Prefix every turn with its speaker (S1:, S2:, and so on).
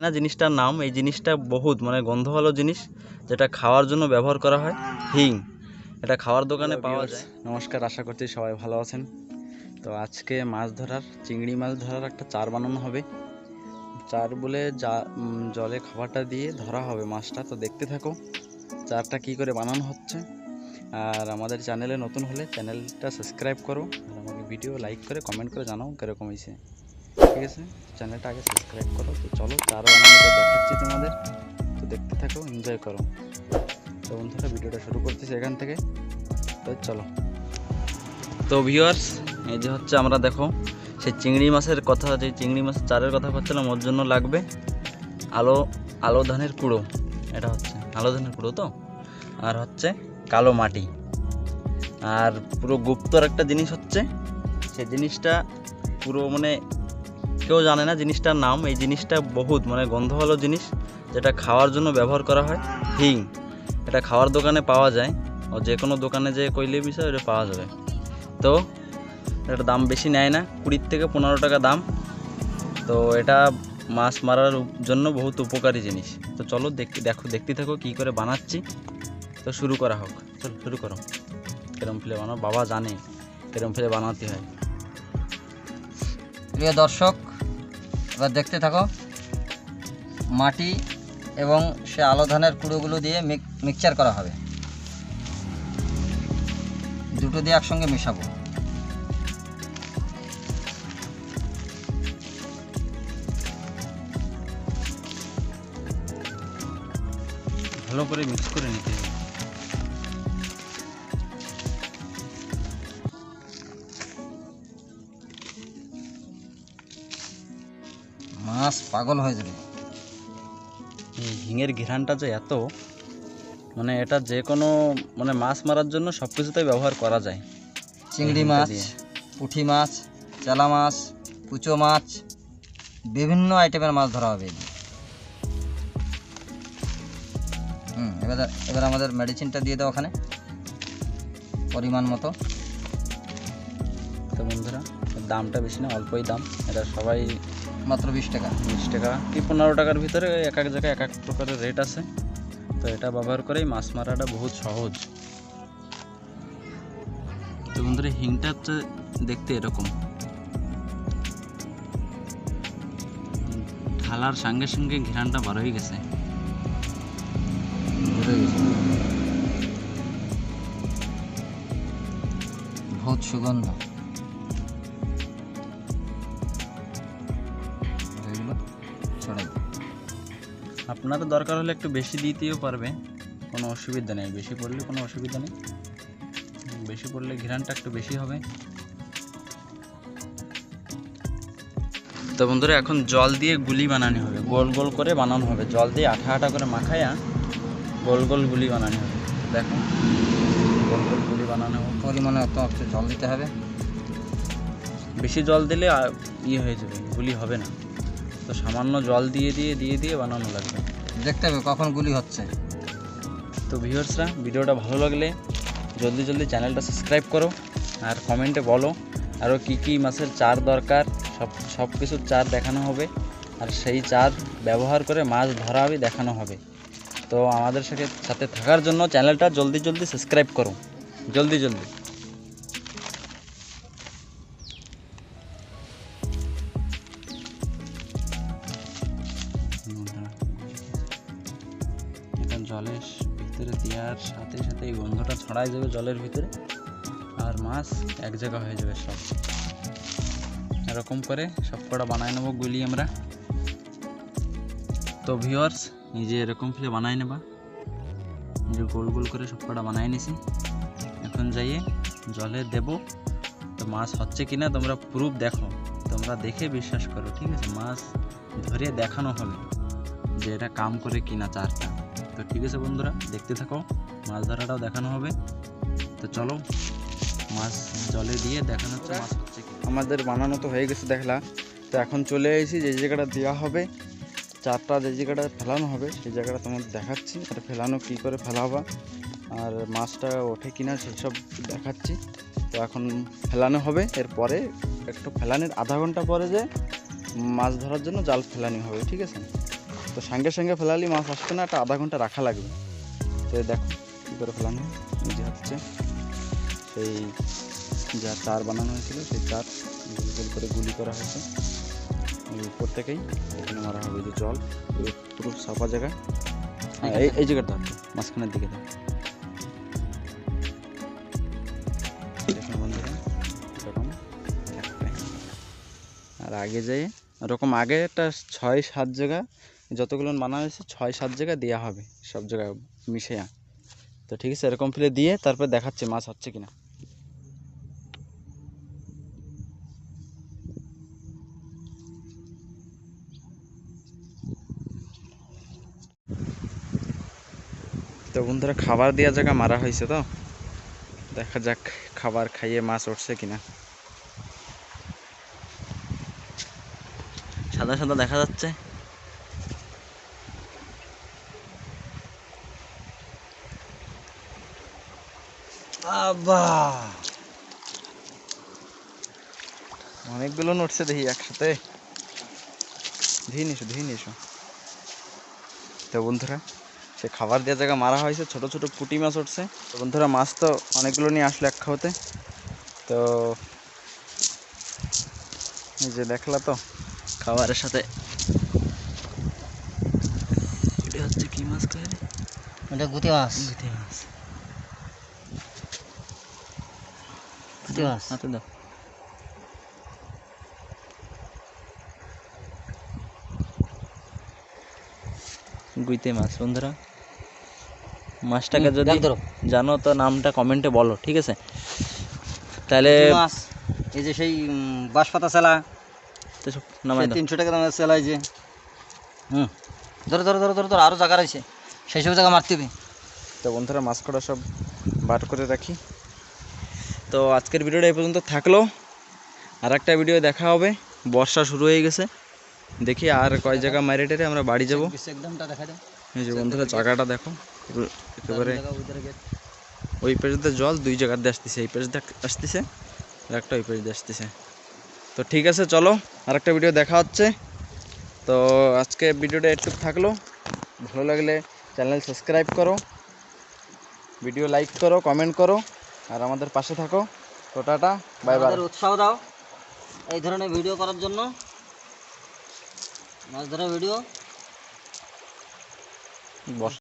S1: না জিনিসটার নাম এই জিনিসটা বহুত মানে গন্ধ ভালো জিনিস যেটা খাওয়ার জন্য ব্যবহার করা হয় হিং। এটা খাওয়ার দোকানে পাওয়া যায়। নমস্কার আশা করছি সবাই ভালো আছেন। তো আজকে মাছ ধরার চিংড়ি মাছ ধরার একটা চার বানানো হবে। চার বলে যা জলে খাবারটা দিয়ে ধরা হবে মাছটা। তো দেখতে থাকো চারটা কি করে বানানো হচ্ছে। আর আমাদের চ্যানেলে নতুন হলে চ্যানেলটা সাবস্ক্রাইব করো। আর আমাকে ভিডিও লাইক করে কমেন্ট করে জানাও কীরকম হয়েছে। ঠিক আছে? চ্যানেলটা আগে সাবস্ক্রাইব করো, তো চলো চার বানানোটা দেখাচ্ছি তোমাদের। তো দেখতে থাকো এনজয় করো। তো বন্ধুরা, ভিডিওটা শুরু করতেছি এখান থেকে। তো চলো। তো ভিউয়ার্স এই যে হচ্ছে আমরা দেখো, সেই চিংড়ি মাছের কথা, যে চিংড়ি মাছের চারের কথা করছিলাম ওর জন্য লাগবে আলো আলো ধানের কুড়ো। এটা হচ্ছে, আলো ধানের কুড়ো তো? আর হচ্ছে কালো মাটি। আর পুরো গুপ্তর একটা জিনিস হচ্ছে, সেই জিনিসটা পুরো মানে কেউ জানে না জিনিসটার নাম। এই জিনিসটা বহুত মানে গন্ধ ভালো জিনিস, যেটা খাওয়ার জন্য ব্যবহার করা হয়। হিং, এটা খাওয়ার দোকানে পাওয়া যায়। ও যে কোনো দোকানে যে কইলে বিষয় এটা পাওয়া যাবে। তো এটা দাম বেশি নেয় না, কুড়ির থেকে পনেরো টাকা দাম। তো এটা মাছ মারার জন্য বহুত উপকারী জিনিস। তো চলো দেখতে দেখো, দেখতে থাকো কী করে বানাচ্ছি। তো শুরু করা হোক। চলো, শুরু করো। কেরম ফেলে বানাও, বাবা জানে কেরম ফেলে বানাতে হয়।
S2: প্রিয় দর্শক এবার দেখতে থাকো। মাটি এবং সে আলো ধানের কুড়োগুলো দিয়ে মিক- মিক্সচার করা হবে। দুটো দিয়ে একসঙ্গে মেশাবো।
S1: ভালো করে মিক্স করে নিতে হবে।
S2: মাছ পাগল হয়ে যাবে।
S1: এই হিঙের ঘিরানটা যে এত মানে এটা যে কোনো মানে মাছ মারার জন্য সব কিছুতেই ব্যবহার করা যায়।
S2: চিংড়ি মাছ। পুঁটি মাছ চেলা মাছ কুচো মাছ বিভিন্ন আইটেমের মাছ ধরা হবে। হুম এবার এবার আমাদের মেডিসিনটা দিয়ে দাও ওখানে। পরিমাণ মতো।
S1: তো বন্ধুরা দামটা বেশি না অল্পই দাম। এটা সবাই
S2: মাত্র বিশ টাকা।
S1: বিশ টাকা। কি পনেরো টাকার ভিতরে এক এক জায়গায় এক এক প্রকারের রেট আছে। তো এটা ব্যবহার করেই মাছ মারাটা বহুত সহজ। তো বন্ধুরা হিংটা হচ্ছে দেখতে এরকম। ঢালার সঙ্গে সঙ্গে ঘিরানটা বার হয়ে গেছে।
S2: বহুত সুগন্ধ।
S1: আপনাদের দরকার হলে একটু বেশি দিতেও পারবে। কোনো অসুবিধা নেই। বেশি পড়লে কোনো অসুবিধা নেই। বেশি পড়লে ঘিরানটা একটু বেশি হবে। তো বন্ধুরা, এখন জল দিয়ে গুলি বানানো হবে। গোল গোল করে বানানো হবে। জল দিয়ে আঠা আঠা করে মাখায়া গোল গোল গুলি বানানো হবে। দেখো। গোল গোল গুলি বানানো হবে।
S2: পরিমাণে অত জল দিতে হবে।
S1: বেশি জল দিলে ইয়ে হয়ে যাবে। গুলি হবে না। তো সামান্য জল দিয়ে দিয়ে দিয়ে দিয়ে বানানো লাগবে।
S2: দেখতে হবে কখন গুলি হচ্ছে।
S1: তো ভিউয়ার্সরা ভিডিওটা ভালো লাগলে জলদি জলদি চ্যানেলটা সাবস্ক্রাইব করো আর কমেন্টে বলো আরও কী কী মাছের চার দরকার সব সব কিছুর চার দেখানো হবে আর সেই চার ব্যবহার করে মাছ ধরা হবে দেখানো হবে। তো আমাদের সাথে সাথে থাকার জন্য চ্যানেলটা জলদি জলদি সাবস্ক্রাইব করো। জলদি জলদি। জলের ভিতরে দেওয়ার সাথে সাথে এই গন্ধটা ছড়াই যাবে জলের ভিতরে আর মাছ এক জায়গা হয়ে যাবে সব। এরকম করে সব কটা বানাই নেব গুলি আমরা। তো ভিউয়ার্স নিজে এরকম ফিলে বানাই নেবা। নিজে গোল গোল করে সব কটা বানাই নিছি। এখন যাইয়ে জলে দেব। তো মাছ হচ্ছে কিনা তোমরা প্রুফ দেখো। তোমরা দেখে বিশ্বাস করো, ঠিক আছে? মাছ ধরে দেখানো হবে যে এটা কাম করে কিনা চারটা। তো ঠিক আছে বন্ধুরা, দেখতে থাকো, মাছ ধরাটাও দেখানো হবে। তো চলো, মাছ জলে দিয়ে দেখানো হচ্ছে মাছ হচ্ছে কি। আমাদের বানানো তো হয়ে গেছে, দেখলা। তো এখন চলে এসেছি, যে জায়গাটা দেওয়া হবে, চারটা যে জায়গাটা ফেলানো হবে, সেই জায়গাটা তোমাদের দেখাচ্ছি আর ফেলানো কী করে ফেলাবা, আর মাছটা ওঠে কিনা সেসব দেখাচ্ছি। তো এখন ফেলানো হবে, এরপরে একটু ফেলানোর আধা ঘণ্টা পরে যে মাছ ধরার জন্য জাল ফেলানি হবে, ঠিক আছে? তো সঙ্গে সঙ্গে ফেলালে মাছ আসবে না একটা আধা ঘণ্টা রাখা লাগবে। তো দেখো কী করে ফেলানো? যে হচ্ছে সেই যা চার বানানো হয়েছিল সেই চার গোল করে গুলি করা হয়েছে। উপর থেকেই এখানে মারা হবে যে জল পুরো সাফা জায়গা। হ্যাঁ, এই এই জায়গাটা আছে, মাঝখানের দিকে। আর আগে যেয়ে ওরকম আগে একটা ছয় সাত জায়গা যতগুলো মানা হয়েছে, ছয়, সাত জায়গায় দেওয়া হবে, সব জায়গায় মিশে তো ঠিক আছে, এরকম ফেলে দিয়ে তারপর দেখাচ্ছে মাছ হচ্ছে কিনা। তো বন্ধুরা, খাবার দেওয়া জায়গা মারা হয়েছে তো। দেখা যাক খাবার খাইয়ে মাছ উঠছে কিনা। সাদা সাদা দেখা যাচ্ছে। আবা অনেকগুলো নড়ছে দেখি একসাথে। ধুয়ে নিসো ধুয়ে নিসো তো বন্ধুরা সে খাবার দেওয়ার জায়গা মারা হয়েছে ছোট ছোট পুঁটি মাছ উঠছে। তো বন্ধুরা মাছ তো অনেকগুলো নিয়ে আসলো এক খাওয়াতে। তো এই যে দেখলা তো খাবারের সাথে। এটা হচ্ছে কি মাছ কয়
S2: এটা গুতি মাছ।
S1: গুটি মাছ।
S2: গুতি মাছ
S1: হাতে দাও গুইতে মাছ বন্ধুরা মাছটাকে যদি জানো তো নামটা কমেন্টে বলো ঠিক আছে তাহলে
S2: মাছ এই যে সেই বাঁশপাতা সেলা তিনশো টাকা দামের সেলাই যে। হুম। ধরো ধরো ধরো ধরো ধরো আরও জায়গা রয়েছে সেই সব জায়গা মারতে হবে।
S1: তো বন্ধুরা মাছ কটা সব বার করে রাখি। তো আজকের ভিডিওটা এই পর্যন্ত থাকল। আর একটা ভিডিও দেখা হবে। বর্ষা শুরু হয়ে গেছে। দেখি আর কয় জায়গা মাইরে টেরে আমরা বাড়ি যাব।
S2: একদমটা দেখা
S1: এই যে বন্ধুরা জায়গাটা দেখো। একেবারে ওই পেজতে জল দুই জায়গার দিয়ে আসতেছে। এই পেজ আসতেছে আর একটা ওই পেজ দিয়ে আসতেছে। তো ঠিক আছে চলো আর একটা ভিডিও দেখা হচ্ছে। তো আজকে ভিডিওটা একটু থাকল। ভালো লাগলে চ্যানেল সাবস্ক্রাইব করো। ভিডিও লাইক করো কমেন্ট করো। আর আমাদের পাশে থাকো। তো টাটা বাই বাই
S2: উৎসাহ দাও এই ধরনের ভিডিও করার জন্য। মাছ ধরা ভিডিও
S1: বস।